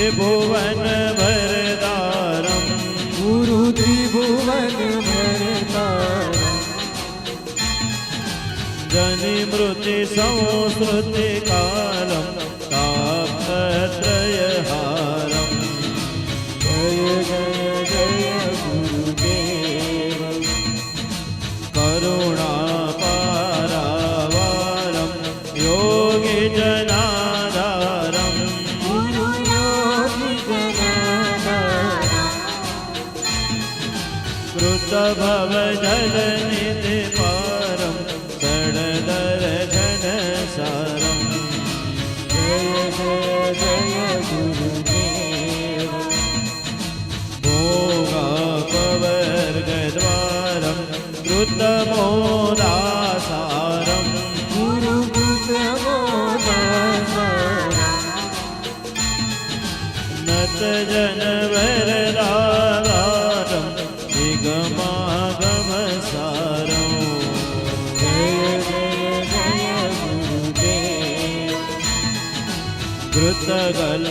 त्रिभुवन भरदारम् गुरु त्रिभुवन भरतारम् जनिमृति संस्कृति कालं तापत्रयहारम् जय जय जय गुरुदेव। करुणापारावारं कृतभवजलनिधिपारं षडदर्शनसारम् जय जय जय गुरुदेव भोगापवर्गद्वारं कृतमोदासारम् गुरु कृतमोदासारम् कृतगलमोदिकहारं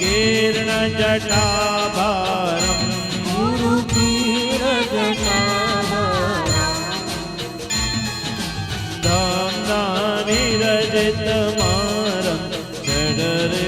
कीर्णजटाभारं धाम्ना विरजितमारं जडरि